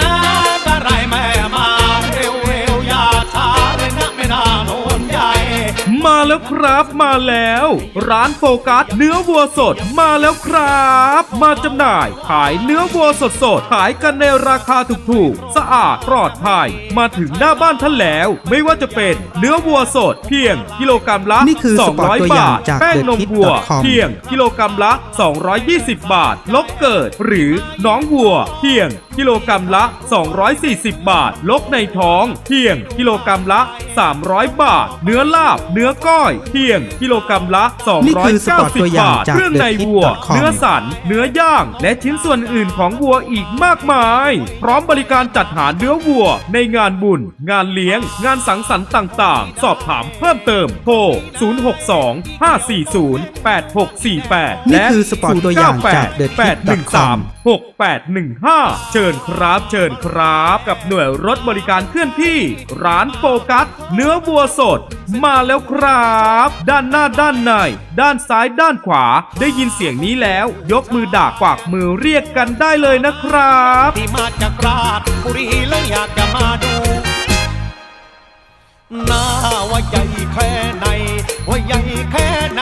า มาแล้วครับมาแล้ว ร้านโฟกัสเนื้อวัวสดมาแล้วครับ มาจำหน่ายขายเนื้อวัวสดสดๆขายกันในราคาถูกๆ สะอาดปลอดภัย มาถึงหน้าบ้านท่านแล้ว ไม่ว่าจะเป็นเนื้อวัวสด เพียงกิโลกรัมละนี่คือสปอร์ตตัว200อย่าบางทจากแป้งนมวัว thekit.com เพียงกิโลกรัมละ 220 บาท ลกเกิด หรือน้องวัว เพียงกิโลกรัมละ 240 บาท ลกในท้อง เพียงกิโลกรัมละ300 บาท เนื้อลาบ เนื้อก้อย เพียงกิโลกรัมละนี่คือสปอร์ตตัว290อย่างบาทจากเครื่องในวัว thekit.com เนื้อสัน เนื้อย่าง และชิ้นส่วนอื่นของวัวอีกมากมาย พร้อมบริการจัดหาเนื้อวัว ในงานบุญ งานเลี้ยง งานสังสรรค์ต่างๆ สอบถามเพิ่มเติม โทร 062 540 8648นี่และคือสปอร์ตตัวอย่างจาก098 thekit.com 813 6815 เชิญครับ เชิญครับ กับหน่วยรถบริการเคลื่อนที่ ร้านโฟกัส เนื้อวัวสด มาแล้วครับ ด้านหน้าด้านใน ด้านซ้ายด้านขวา ได้ยินเสียงนี้แล้ว ยกมือด่ากวากมือเรียกกันได้เลยนะครับ ที่มาจากราชบุรีแล้วอยากจะมาดูหน้าว่าใหญ่แค่ไหน ว่าใหญ่แค่ไหน